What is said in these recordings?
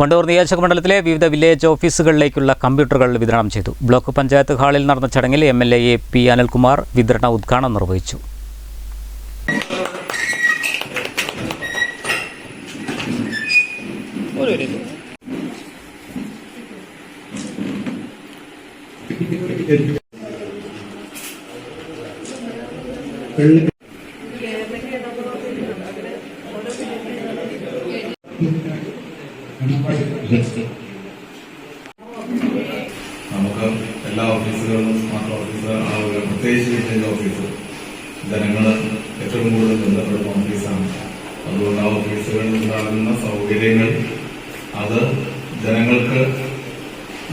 വണ്ടൂർ നിയോജക മണ്ഡലത്തിലെ വിവിധ വില്ലേജ് ഓഫീസുകളിലേക്കുള്ള കമ്പ്യൂട്ടറുകൾ വിതരണം ചെയ്തു. ബ്ലോക്ക് പഞ്ചായത്ത് ഹാളിൽ നടന്ന ചടങ്ങിൽ M L A P Anilkumar വിതരണ ഉദ്ഘാടനം നിർവഹിച്ചു. നമുക്ക് എല്ലാ ഓഫീസുകളിലും സ്മാർട്ട് ഓഫീസ് പ്രത്യേകിച്ച് വില്ലേജ് ഓഫീസ്. ജനങ്ങൾ ഏറ്റവും കൂടുതൽ ബന്ധപ്പെടുന്ന ഓഫീസാണ്. അതുകൊണ്ട് ആ ഓഫീസുകളിൽ ഉണ്ടാകുന്ന സൗകര്യങ്ങൾ അത് ജനങ്ങൾക്ക്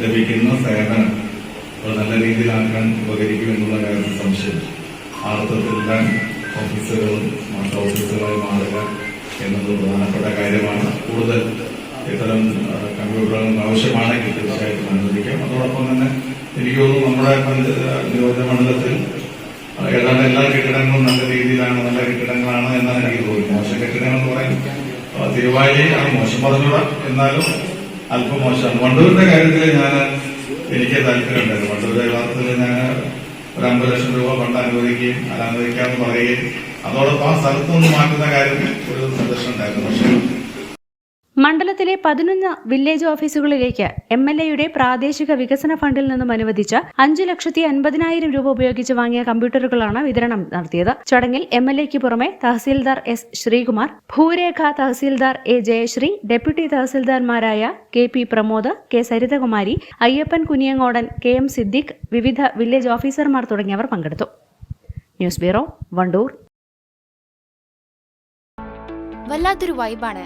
ലഭിക്കുന്ന സേവനം നല്ല രീതിയിലാക്കാൻ ഉപകരിക്കും എന്നുള്ള കാര്യത്തിൽ സംശയം. ആ ഞാൻ ഓഫീസുകളും സ്മാർട്ട് ഓഫീസുകളായി മാറുക എന്നത് പ്രധാനപ്പെട്ട കാര്യമാണ്. കൂടുതൽ ഇത്തരം കമ്പ്യൂട്ടറുകൾ ആവശ്യമാണെങ്കിൽ തീർച്ചയായിട്ടും അനുവദിക്കാം. അതോടൊപ്പം തന്നെ എനിക്ക് തോന്നുന്നു നമ്മുടെ നിയോജക മണ്ഡലത്തിൽ ഏതാണ്ട് എല്ലാ കെട്ടിടങ്ങളും നല്ല രീതിയിലാണ് നല്ല കെട്ടിടങ്ങളാണ് എന്നാണ് എനിക്ക് തോന്നുന്നത്. മോശം കെട്ടിടങ്ങൾ എന്ന് പറയാൻ തിരുവാലിയാണ് മോശം പറഞ്ഞൂടാ എന്നാലും അല്പം മോശമാണ് വണ്ടൂരിന്റെ കാര്യത്തിൽ ഞാൻ എനിക്ക് താല്പര്യമുണ്ടായിരുന്നു വണ്ടൂരിന്റെ യഥാർത്ഥത്തിൽ ഞാൻ ഒരു അമ്പത് ലക്ഷം രൂപ ഫണ്ട് അനുവദിക്കുകയും അത് അനുവദിക്കാമെന്ന് പറയുകയും അതോടൊപ്പം ആ സ്ഥലത്തുനിന്ന് മാറ്റുന്ന കാര്യത്തിൽ ഒരു മണ്ഡലത്തിലെ പതിനൊന്ന് വില്ലേജ് ഓഫീസുകളിലേക്ക് എം എൽ എയുടെ പ്രാദേശിക വികസന ഫണ്ടിൽ നിന്നും അനുവദിച്ച അഞ്ചു ലക്ഷത്തി അൻപതിനായിരം രൂപ ഉപയോഗിച്ച് വാങ്ങിയ കമ്പ്യൂട്ടറുകളാണ് വിതരണം നടത്തിയത്. ചടങ്ങിൽ എം എൽ എക്ക് പുറമെ തഹസീൽദാർ എസ് ശ്രീകുമാർ ഭൂരേഖ tahsildar A Jayasree deputy തഹസീൽദാർമാരായ K P Pramod K Sarithakumari Ayyappan Kuniyangodan K M Siddique വിവിധ വില്ലേജ് ഓഫീസർമാർ തുടങ്ങിയവർ പങ്കെടുത്തു. News bureau Wandoor. വല്ലാത്തൊരു വൈബാണ്